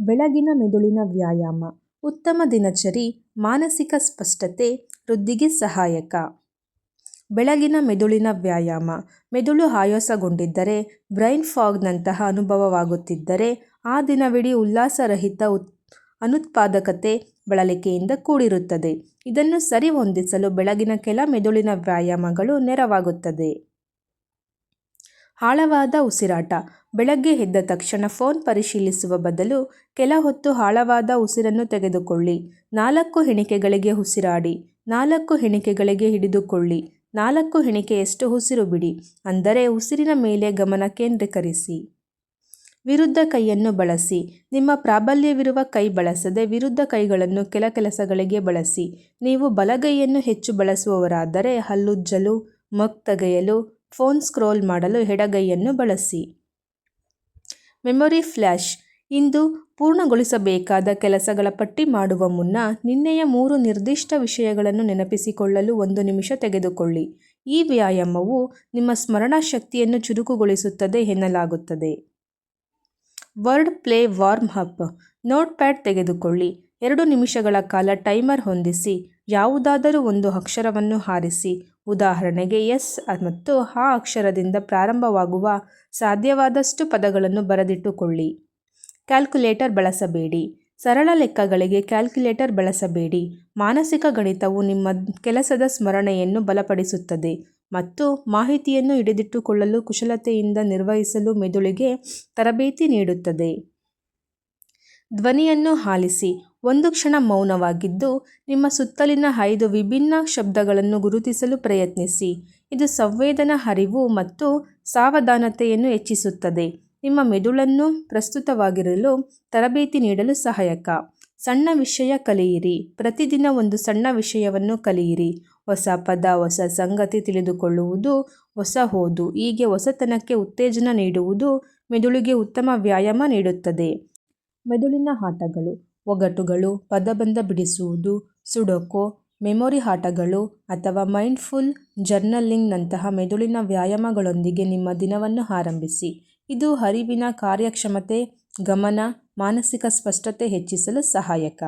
ಬೆಳಗಿನ ಮೆದುಳಿನ ವ್ಯಾಯಾಮ, ಉತ್ತಮ ದಿನಚರಿ, ಮಾನಸಿಕ ಸ್ಪಷ್ಟತೆ, ವೃದ್ಧಿಗೆ ಸಹಾಯಕ. ಬೆಳಗಿನ ಮೆದುಳಿನ ವ್ಯಾಯಾಮ, ಮೆದುಳು ಆಯಾಸಗೊಂಡಿದ್ದರೆ, ಬ್ರೈನ್ ಫಾಗ್ನಂತಹ ಅನುಭವವಾಗುತ್ತಿದ್ದರೆ, ಆ ದಿನವಿಡೀ ಉಲ್ಲಾಸರಹಿತ ಉತ್, ಅನುತ್ಪಾದಕತೆ ಬಳಲಿಕೆಯಿಂದ ಕೂಡಿರುತ್ತದೆ. ಇದನ್ನು ಸರಿಹೊಂದಿಸಲು ಬೆಳಗಿನ ಕೆಲ ಮೆದುಳಿನ ವ್ಯಾಯಾಮಗಳು ನೆರವಾಗುತ್ತದೆ. ಆಳವಾದ ಉಸಿರಾಟ. ಬೆಳಗ್ಗೆ ಎದ್ದ ತಕ್ಷಣ ಫೋನ್ ಪರಿಶೀಲಿಸುವ ಬದಲು ಕೆಲ ಹೊತ್ತು ಆಳವಾದ ಉಸಿರನ್ನು ತೆಗೆದುಕೊಳ್ಳಿ. ನಾಲ್ಕು ಹೆಣಿಕೆಗಳಿಗೆ ಉಸಿರಾಡಿ. ನಾಲ್ಕು ಹೆಣಿಕೆಗಳಿಗೆ ಹಿಡಿದುಕೊಳ್ಳಿ. ನಾಲ್ಕು ಎಣಿಕೆಯಷ್ಟು ಉಸಿರು ಬಿಡಿ. ಅಂದರೆ ಉಸಿರಿನ ಮೇಲೆ ಗಮನ ಕೇಂದ್ರೀಕರಿಸಿ. ವಿರುದ್ಧ ಕೈಯನ್ನು ಬಳಸಿ. ನಿಮ್ಮ ಪ್ರಾಬಲ್ಯವಿರುವ ಕೈ ಬಳಸದೆ ವಿರುದ್ಧ ಕೈಗಳನ್ನು ಕೆಲ ಕೆಲಸಗಳಿಗೆ ಬಳಸಿ. ನೀವು ಬಲಗೈಯನ್ನು ಹೆಚ್ಚು ಬಳಸುವವರಾದರೆ ಹಲ್ಲುಜ್ಜಲು ಮಗ್ ತೆಗೆಯಲು ಫೋನ್ ಸ್ಕ್ರೋಲ್ ಮಾಡಲು ಎಡಗೈಯನ್ನು ಬಳಸಿ. Memory flash. ಇಂದು ಪೂರ್ಣಗೊಳಿಸಬೇಕಾದ ಕೆಲಸಗಳ ಪಟ್ಟಿ ಮಾಡುವ ಮುನ್ನ ನಿನ್ನೆಯ ಮೂರು ನಿರ್ದಿಷ್ಟ ವಿಷಯಗಳನ್ನು ನೆನಪಿಸಿಕೊಳ್ಳಲು ಒಂದು ನಿಮಿಷ ತೆಗೆದುಕೊಳ್ಳಿ. ಈ ವ್ಯಾಯಾಮವು ನಿಮ್ಮ ಸ್ಮರಣಶಕ್ತಿಯನ್ನು ಚುರುಕುಗೊಳಿಸುತ್ತದೆ ಎನ್ನಲಾಗುತ್ತದೆ. Word play warm up. Notepad ತೆಗೆದುಕೊಳ್ಳಿ. ಎರಡು ನಿಮಿಷಗಳ ಕಾಲ ಟೈಮರ್ ಹೊಂದಿಸಿ, ಯಾವುದಾದರೂ ಒಂದು ಅಕ್ಷರವನ್ನು ಹಾರಿಸಿ. ಉದಾಹರಣೆಗೆ ಎಸ್ ಮತ್ತು ಆ ಅಕ್ಷರದಿಂದ ಪ್ರಾರಂಭವಾಗುವ ಸಾಧ್ಯವಾದಷ್ಟು ಪದಗಳನ್ನು ಬರೆದಿಟ್ಟುಕೊಳ್ಳಿ. ಕ್ಯಾಲ್ಕುಲೇಟರ್ ಬಳಸಬೇಡಿ. ಸರಳ ಲೆಕ್ಕಗಳಿಗೆ ಕ್ಯಾಲ್ಕುಲೇಟರ್ ಬಳಸಬೇಡಿ. ಮಾನಸಿಕ ಗಣಿತವು ನಿಮ್ಮ ಕೆಲಸದ ಸ್ಮರಣೆಯನ್ನು ಬಲಪಡಿಸುತ್ತದೆ ಮತ್ತು ಮಾಹಿತಿಯನ್ನು ಹಿಡಿದಿಟ್ಟುಕೊಳ್ಳಲು ಕುಶಲತೆಯಿಂದ ನಿರ್ವಹಿಸಲು ಮೆದುಳಿಗೆ ತರಬೇತಿ ನೀಡುತ್ತದೆ. ಧ್ವನಿಯನ್ನು ಆಲಿಸಿ ಒಂದು ಕ್ಷಣ ಮೌನವಾಗಿದ್ದು, ನಿಮ್ಮ ಸುತ್ತಲಿನ ಐದು ವಿಭಿನ್ನ ಶಬ್ದಗಳನ್ನು ಗುರುತಿಸಲು ಪ್ರಯತ್ನಿಸಿ. ಇದು ಸಂವೇದನಾ ಅರಿವು ಮತ್ತು ಸಾವಧಾನತೆಯನ್ನು ಹೆಚ್ಚಿಸುತ್ತದೆ. ನಿಮ್ಮ ಮೆದುಳನ್ನು ಪ್ರಸ್ತುತವಾಗಿರಲು ತರಬೇತಿ ನೀಡಲು ಸಹಾಯಕ. ಸಣ್ಣ ವಿಷಯ ಕಲಿಯಿರಿ. ಪ್ರತಿದಿನ ಒಂದು ಸಣ್ಣ ವಿಷಯವನ್ನು ಕಲಿಯಿರಿ. ಹೊಸ ಪದ, ಹೊಸ ಸಂಗತಿ ತಿಳಿದುಕೊಳ್ಳುವುದು ಹೊಸ ಓದು ಹೀಗೆ ಹೊಸತನಕ್ಕೆ ಉತ್ತೇಜನ ನೀಡುವುದು ಮೆದುಳಿಗೆ ಉತ್ತಮ ವ್ಯಾಯಾಮ ನೀಡುತ್ತದೆ. ಮೆದುಳಿನ ಆಟಗಳು, ಒಗಟುಗಳು, ಪದಬಂಧ ಬಿಡಿಸುವುದು, ಸುಡೋಕೊ, ಮೆಮೊರಿ ಆಟಗಳು ಅಥವಾ ಮೈಂಡ್ಫುಲ್ ಜರ್ನಲಿಂಗ್ನಂತಹ ಮೆದುಳಿನ ವ್ಯಾಯಾಮಗಳೊಂದಿಗೆ ನಿಮ್ಮ ದಿನವನ್ನು ಆರಂಭಿಸಿ. ಇದು ಅರಿವಿನ ಕಾರ್ಯಕ್ಷಮತೆ, ಗಮನ, ಮಾನಸಿಕ ಸ್ಪಷ್ಟತೆ ಹೆಚ್ಚಿಸಲು ಸಹಾಯಕ.